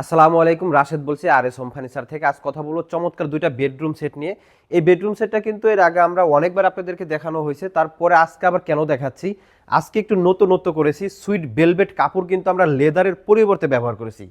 আসসালামু আলাইকুম, রাশেদ বলছি, আর এস হোম ফার্নিচার থেকে আজ কথা বলব চমৎকার দুইটা বেডরুম সেট নিয়ে। এই বেডরুম সেটটা কিন্তু এর আগে আমরা অনেকবার আপনাদেরকে দেখানো হয়েছে, তারপরে আজকে আবার কেন দেখাচ্ছি? আজকে একটু নতুনত্ব করেছি, সুইট বেলভেট কাপড় কিন্তু আমরা লেদারের পরিবর্তে ব্যবহার করেছি।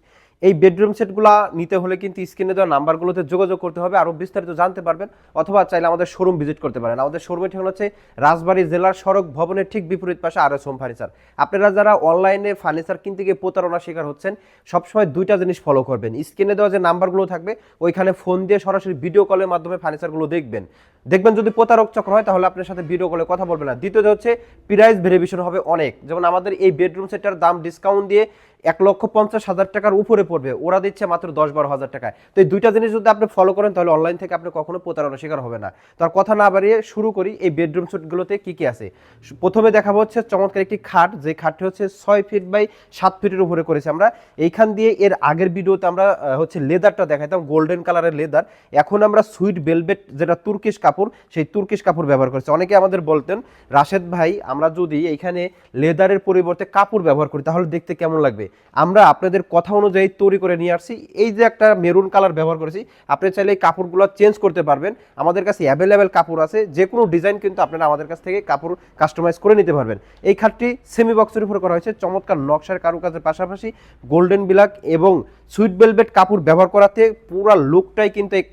এই বেডরুম সেটগুলো নিতে হলে কিন্তু স্ক্রিনে দেওয়া নাম্বারগুলোতে যোগাযোগ করতে হবে। আরও বিস্তারিত জানতে পারবেন অথবা চাইলে আমাদের শোরুম ভিজিট করতে পারেন। আমাদের শোরুমের ঠিকানা হচ্ছে রাজবাড়ী জেলার সড়ক ভবনের ঠিক বিপরীত পাশে আর এস হোম ফার্নিচার আপনারা যারা অনলাইনে ফার্নিচার কিনতে গিয়ে প্রতারণা শিকার হচ্ছেন, সবসময় দুইটা জিনিস ফলো করবেন। স্ক্রিনে দেওয়া যে নাম্বারগুলো থাকবে, ওইখানে ফোন দিয়ে সরাসরি ভিডিও কলের মাধ্যমে ফার্নিচারগুলো দেখবেন। দেখবেন যদি প্রতারক চক্র হয়, তাহলে আপনার সাথে ভিডিও কলে কথা বলবে না। দ্বিতীয়ত হচ্ছে প্রাইস ভেরিয়েশন হবে অনেক। যেমন আমাদের এই বেডরুম সেটটার দাম ডিসকাউন্ট দিয়ে এক লক্ষ পঞ্চাশ হাজার টাকার উপরে পড়বে। ওরা দিচ্ছে মাত্র দশ বারো হাজার টাকায়। তো এই দুইটা জিনিস যদি আপনি ফলো করেন, তাহলে অনলাইন থেকে আপনি কখনো প্রতারণা শিকার হবে না। তার কথা না বাড়িয়ে শুরু করি, এই বেডরুম সেটগুলোতে কি কি আছে? প্রথমে দেখাবো হচ্ছে চমৎকার একটি খাট, যে খাটটি হচ্ছে ছয় ফিট বাই সাত ফিটের উপরে করেছি আমরা। এইখান দিয়ে এর আগের ভিডিওতে আমরা হচ্ছে লেদারটা দেখাইতাম গোল্ডেন কালারের লেদার এখন আমরা সুইট বেলভেট যেটা তুর্কিশ কাপড়, সেই তুর্কিশ কাপড় ব্যবহার করছি। অনেকে আমাদের বলতেন, রাশেদ ভাই, আমরা যদি এইখানে লেদারের পরিবর্তে কাপড় ব্যবহার করি, তাহলে দেখতে কেমন লাগবে? আমরা আপনাদের কথা অনুযায়ী তৈরি করে নিয়ে আসছি। এই যে একটা মেরুন কালার ব্যবহার করেছি, আপনি চাইলে এই কাপড়গুলো চেঞ্জ করতে পারবেন। আমাদের কাছে অ্যাভেলেবেল কাপড় আছে, যে কোনো ডিজাইন কিন্তু আপনারা আমাদের কাছ থেকে কাপড় কাস্টমাইজ করে নিতে পারবেন। এই খাটটি সেমি বক্সের উপরে করা হয়েছে, চমৎকার নকশার কারুকাজের পাশাপাশি গোল্ডেন বিলাক এবং সুইট বেলভেট কাপড় ব্যবহার করাতে পুরো লুকটাই কিন্তু এই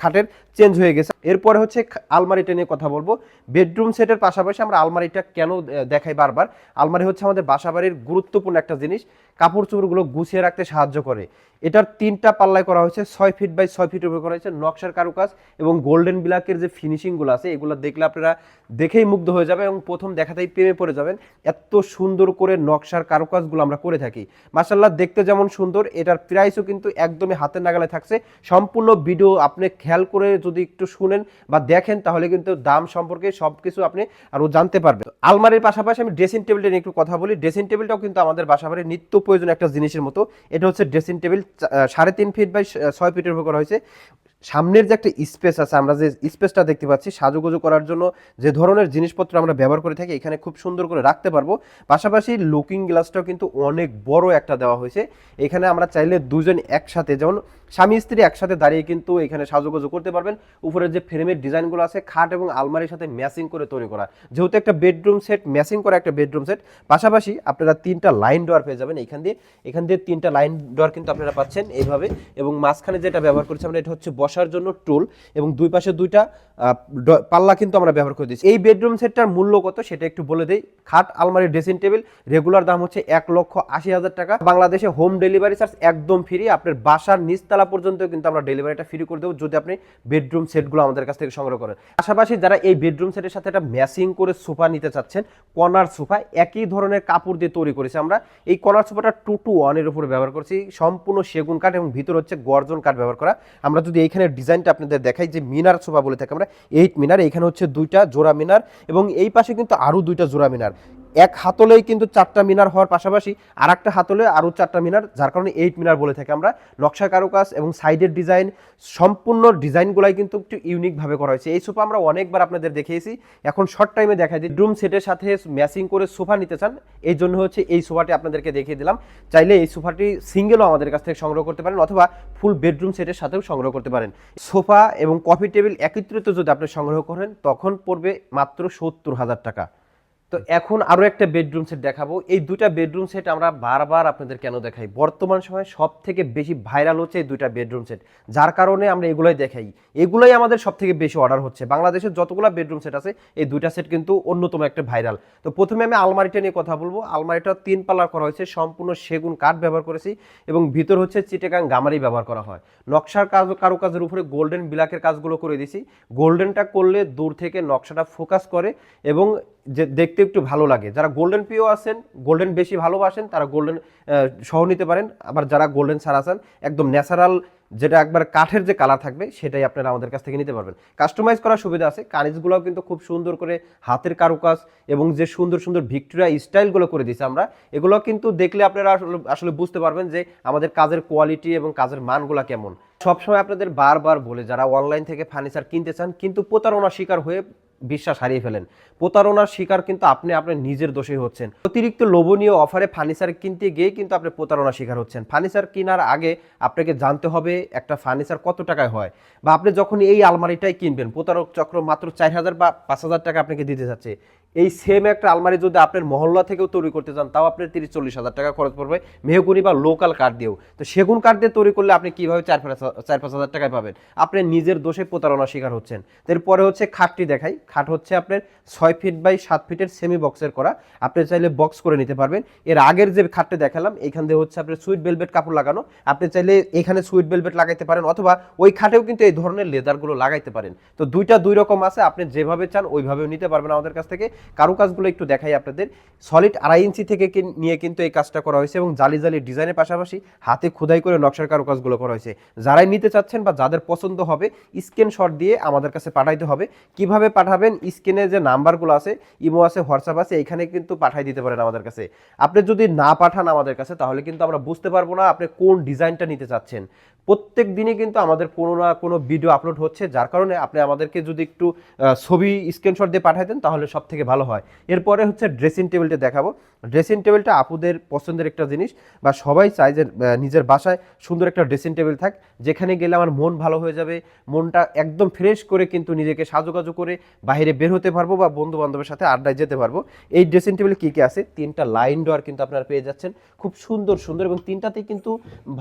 খাটের চেঞ্জ হয়ে গেছে। এরপরে হচ্ছে আলমারিটা নিয়ে কথা বলব। বেডরুম সেটের পাশাপাশি আমরা আলমারিটা কেন দেখাই বারবার? আলমারি হচ্ছে আমাদের বাসাবাড়ির গুরুত্বপূর্ণ একটা জিনিস। কাপড় চোপড়গুলো গুছিয়ে রাখতে সাহায্য করে। এটার তিনটা পাল্লায় করা হয়েছে। ছয় ফিট বাই ছয় ফিট উপরে করা হয়েছে নকশার কারুকাজ এবং গোল্ডেন ব্ল্যাকের যে ফিনিশিংগুলো আছে, এগুলো দেখলে আপনারা দেখেই মুগ্ধ হয়ে যাবে এবং প্রথম দেখাতেই প্রেমে পড়ে যাবেন এত সুন্দর করে নকশার কারুকাজগুলো আমরা করে থাকি। মাসাল্লাহ দেখতে যেমন সুন্দর, এটার প্রাইসও কিন্তু একদমই হাতের নাগালে থাকছে। সম্পূর্ণ ভিডিও আপনি খেয়াল করে যদি একটু শুনেন বা দেখেন, তাহলে কিন্তু দাম সম্পর্কে সব কিছু আপনি আরও জানতে পারবেন। আলমারির পাশাপাশি আমি ড্রেসিং টেবিলটা নিয়ে একটু কথা বলি। ড্রেসিং টেবিলটাও কিন্তু আমাদের বাসাবাড়ির নিত্য প্রয়োজন একটা জিনিসের মতো। এটা হচ্ছে ড্রেসিং টেবিল সাড়ে তিন ফিট বাই ছয় ফিটের উপর করা হয়েছে। সামনের যে একটা স্পেস আছে, আমরা যে স্পেসটা দেখতে পাচ্ছি, সাজুগুজু করার জন্য যে ধরনের জিনিসপত্র আমরা ব্যবহার করে থাকি, এখানে খুব সুন্দর করে রাখতে পারব। পাশাপাশি লুকিং গ্লাসটাও কিন্তু অনেক বড় একটা দেওয়া হয়েছে। এখানে আমরা চাইলে দুজন একসাথে, যেমন স্বামী স্ত্রী একসাথে দাঁড়িয়ে কিন্তু এখানে সাজুগুজু করতে পারবেন। উপরের যে ফ্রেমের ডিজাইনগুলো আছে, খাট এবং আলমারির সাথে ম্যাচিং করে তৈরি করা। যেহেতু একটা বেডরুম সেট ম্যাচিং করা একটা বেডরুম সেট পাশাপাশি আপনারা তিনটা লাইন ডোয়ার পেয়ে যাবেন এখান দিয়ে। এখান দিয়ে তিনটা লাইন ডোয়ার কিন্তু আপনারা পাচ্ছেন এইভাবে। এবং মাঝখানে যেটা ব্যবহার করছি আমরা, এটা হচ্ছে বসার জন্য টুল এবং দুই পাশে দুইটা পাল্লা কিন্তু আমরা ব্যবহার করে দিচ্ছি এই বেডরুম সেটটার মূল্য কত সেটা একটু বলে দিই। খাট আলমারি ড্রেসিং টেবিল, রেগুলার দাম হচ্ছে এক লক্ষ আশি হাজার টাকা। বাংলাদেশে হোম ডেলিভারি চার্জ একদম ফ্রি। আপনার বাসার নিচতলা পর্যন্ত কিন্তু আমরা ডেলিভারিটা ফ্রি করে দেবো যদি আপনি বেডরুম সেটগুলো আমাদের কাছ থেকে সংগ্রহ করেন। পাশাপাশি যারা এই বেডরুম সেটের সাথে একটা ম্যাচিং করে সোফা নিতে চাচ্ছেন, কর্নার সোফা, একই ধরনের কাপড় দিয়ে তৈরি করেছি আমরা। এই কর্নার সোফাটা টু টু ওয়ানের উপরে ব্যবহার করছি। সম্পূর্ণ সেগুন কাঠ এবং ভিতর হচ্ছে গর্জন কাঠ ব্যবহার করা। আমরা যদি এইখানে ডিজাইনটা আপনাদের দেখাই, যে মিনার সোফা বলে থাকি আমরা এইট মিনার, এখানে হচ্ছে দুইটা জোড়া মিনার, এবং এই পাশে কিন্তু আরও দুইটা জোড়া মিনার। এক হাতলেই কিন্তু চারটা মিনার হওয়ার পাশাপাশি আর একটা হাতলে আরও চারটা মিনার, যার কারণে এইট মিনার বলে থাকি আমরা। নকশা কারুকাজ এবং সাইডের ডিজাইন সম্পূর্ণ ডিজাইনগুলাই কিন্তু একটু ইউনিকভাবে করা হয়েছে। এই সোফা আমরা অনেকবার আপনাদের দেখিয়েছি। এখন শর্ট টাইমে দেখাই দিই। রুম সেটের সাথে ম্যাচিং করে সোফা নিতে চান, এই জন্য হচ্ছে এই সোফাটি আপনাদেরকে দেখিয়ে দিলাম। চাইলে এই সোফাটি সিঙ্গেলও আমাদের কাছ থেকে সংগ্রহ করতে পারেন অথবা ফুল বেডরুম সেটের সাথেও সংগ্রহ করতে পারেন। সোফা এবং কফি টেবিল একত্রিত যদি আপনি সংগ্রহ করেন, তখন পড়বে মাত্র সত্তর হাজার টাকা। তো এখন আরও একটা বেডরুম সেট দেখাবো। এই দুইটা বেডরুম সেট আমরা বারবার আপনাদের কেন দেখাই? বর্তমান সময়ে সব থেকে বেশি ভাইরাল হচ্ছে এই দুইটা বেডরুম সেট যার কারণে আমরা এগুলোই দেখাই। এগুলোই আমাদের সব থেকে বেশি অর্ডার হচ্ছে। বাংলাদেশের যতগুলো বেডরুম সেট আছে, এই দুইটা সেট কিন্তু অন্যতম একটা ভাইরাল তো প্রথমে আমি আলমারিটা নিয়ে কথা বলব। আলমারিটা তিন পাল্লার করা হয়েছে, সম্পূর্ণ সেগুন কাঠ ব্যবহার করেছি এবং ভিতর হচ্ছে চিটেগাং গামারি ব্যবহার করা হয়। নকশার কাজ, কারুকাজের উপরে গোল্ডেন বিলাকের কাজগুলো করে দিয়েছি গোল্ডেনটা করলে দূর থেকে নকশাটা ফোকাস করে এবং যে দেখতে একটু ভালো লাগে। যারা গোল্ডেন পিও আছেন গোল্ডেন বেশি ভালোবাসেন, তারা গোল্ডেন সহ নিতে পারেন। আবার যারা গোল্ডেন ছাড়া আছেন, একদম ন্যাচারাল যেটা একবার কাঠের যে কালার থাকবে, সেটাই আপনারা আমাদের কাছ থেকে নিতে পারবেন। কাস্টমাইজ করার সুবিধা আছে। কানিজগুলোও কিন্তু খুব সুন্দর করে হাতের কারুকাজ এবং যে সুন্দর সুন্দর ভিক্টোরিয়া স্টাইলগুলো করে দিয়েছে আমরা, এগুলো কিন্তু দেখলে আপনারা আসলে- আসলে বুঝতে পারবেন যে আমাদের কাজের কোয়ালিটি এবং কাজের মানগুলো কেমন। সবসময় আপনাদের বারবার বলে, যারা অনলাইন থেকে ফার্নিচার কিনতে চান, কিন্তু প্রতারণা শিকার হয়ে বিশ্বাস হারিয়ে ফেলেন। প্রতারণার শিকার কিন্তু আপনি আপনার নিজের দোষেই হচ্ছেন। অতিরিক্ত লোভনীয় অফারে ফার্নিচার কিনতে গিয়ে কিন্তু আপনি প্রতারণার শিকার হচ্ছেন। ফার্নিচার কেনার আগে আপনাকে জানতে হবে একটা ফার্নিচার কত টাকায় হয় বা আপনি যখন এই আলমারিটাই কিনবেন, প্রতারক চক্র মাত্র চার হাজার বা পাঁচ হাজার টাকা আপনাকে দিতে যাচ্ছে। এই সেম একটা আলমারি যদি আপনার মহল্লা থেকেও তৈরি করতে চান, তাও আপনার তিরিশ চল্লিশ হাজার টাকা খরচ পড়বে মেহগুনি বা লোকাল কাঠ দিয়েও। তো সেগুন কাঠ দিয়ে তৈরি করলে আপনি কীভাবে চার পাঁচ চার পাঁচ হাজার টাকায় পাবেন? আপনি নিজের দোষে প্রতারণার শিকার হচ্ছেন। এরপরে হচ্ছে খাটটি দেখাই। খাট হচ্ছে আপনার ছয় ফিট বাই সাত ফিটের সেমি বক্সের করা। আপনি চাইলে বক্স করে নিতে পারবেন। এর আগের যে খাটটা দেখালাম, এখান দিয়ে হচ্ছে আপনার সুইট বেলভেট কাপড় লাগানো। আপনি চাইলে এখানে সুইট বেলভেট লাগাইতে পারেন অথবা ওই খাটেও কিন্তু এই ধরনের লেদারগুলো লাগাইতে পারেন। তো দুইটা দুই রকম আছে, আপনি যেভাবে চান ওইভাবেও নিতে পারবেন আমাদের কাছ থেকে। কারও কাজগুলো একটু দেখাই আপনাদের। সলিড আড়াই ইঞ্চি থেকে নিয়ে কিন্তু এই কাজটা করা হয়েছে এবং জালি জালি ডিজাইনের পাশাপাশি হাতে খোদাই করে নকশার কারও কাজগুলো করা হয়েছে। যারাই নিতে চাচ্ছেন বা যাদের পছন্দ হবে স্ক্রিনশট দিয়ে আমাদের কাছে পাঠাইতে হবে। কীভাবে পাঠাবেন? স্ক্রিনে যে নাম্বারগুলো আছে, ইমো আছে, হোয়াটসঅ্যাপ আছে এখানে কিন্তু পাঠাই দিতে পারেন আমাদের কাছে। আপনি যদি না পাঠান আমাদের কাছে, তাহলে কিন্তু আমরা বুঝতে পারব না আপনি কোন ডিজাইনটা নিতে চাচ্ছেন। প্রত্যেক দিনই কিন্তু আমাদের কোনো না কোনো ভিডিও আপলোড হচ্ছে, যার কারণে আপনি আমাদেরকে যদি একটু ছবি স্ক্রিনশট দিয়ে পাঠাই দেন তাহলে সব থেকে ভালো হয়। এরপরে হচ্ছে ড্রেসিং টেবিলটা দেখাবো। ড্রেসিং টেবিলটা আপুদের পছন্দের একটা জিনিস বা সবাই চায় যে নিজের বাসায় সুন্দর একটা ড্রেসিং টেবিল থাক, যেখানে গেলে আমার মন ভালো হয়ে যাবে, মনটা একদম ফ্রেশ করে কিন্তু নিজেকে সাজুকাজু করে বাইরে বের হতে পারব বা বন্ধু বান্ধবের সাথে আড্ডায় যেতে পারব। এই ড্রেসিং টেবিল কী কী আছে? তিনটা লাইন ডোয়ার কিন্তু আপনারা পেয়ে যাচ্ছেন। খুব সুন্দর সুন্দর এবং তিনটাতেই কিন্তু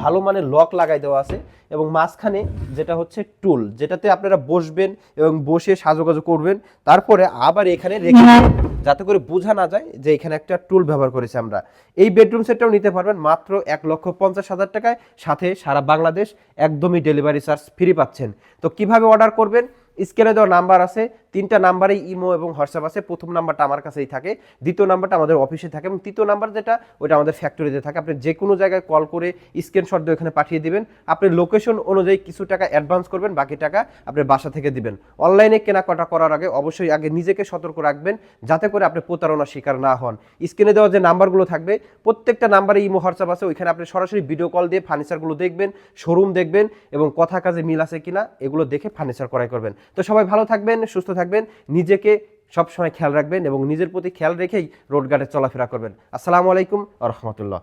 ভালো মানে লক লাগাই দেওয়া আছে। এবং মাঝখানে যেটা হচ্ছে টুল যেটাতে আপনারা বসবেন এবং বসে সাজোগাজো করবেন। তারপরে আবার এখানে রেখে দেবেন যাতে করে বোঝা না যায় যে এখানে একটা টুল ব্যবহার করেছি আমরা। এই বেডরুম সেটটাও নিতে পারবেন মাত্র এক লক্ষ পঞ্চাশ হাজার টাকায়। সাথে সারা বাংলাদেশ একদমই ডেলিভারি চার্জ ফ্রি পাচ্ছেন। তো কীভাবে অর্ডার করবেন? স্ক্রিনে দেওয়া নাম্বার আছে। তিনটা নাম্বারেই ইমো এবং হোয়াটসঅ্যাপ আছে, প্রথম নাম্বারটা আমার কাছেই থাকে, দ্বিতীয় নাম্বারটা আমাদের অফিসে থাকে এবং তৃতীয় নাম্বার যেটা, ওটা আমাদের ফ্যাক্টরিতে থাকে। আপনি যে কোনো জায়গায় কল করে স্ক্রিনশট দিয়ে ওখানে পাঠিয়ে দিবেন। আপনি লোকেশন অনুযায়ী কিছু টাকা অ্যাডভান্স করবেন, বাকি টাকা আপনি বাসা থেকে দিবেন। অনলাইনে কেনাকাটা করার আগে অবশ্যই আগে নিজেকে সতর্ক রাখবেন, যাতে করে আপনি প্রতারণার শিকার না হন। স্ক্রিনে দেওয়া যে নাম্বারগুলো থাকবে, প্রত্যেকটা নাম্বারে ইমো, হোয়াটসঅ্যাপ আছে, ওইখানে আপনি সরাসরি ভিডিও কল দিয়ে ফার্নিচারগুলো দেখবেন শোরুম দেখবেন এবং কথা কাজে মিল আছে কিনা, এগুলো দেখে ফার্নিচার ক্রয় করবেন। তো সবাই ভালো থাকবেন, সুস্থ থাকবেন। নিজেকে সবসময় খেয়াল রাখবেন এবং নিজের প্রতি খেয়াল রেখেই রোড গার্ডে চলাফেরা করবেন। আসসালামু আলাইকুম রহমতুল্লাহ।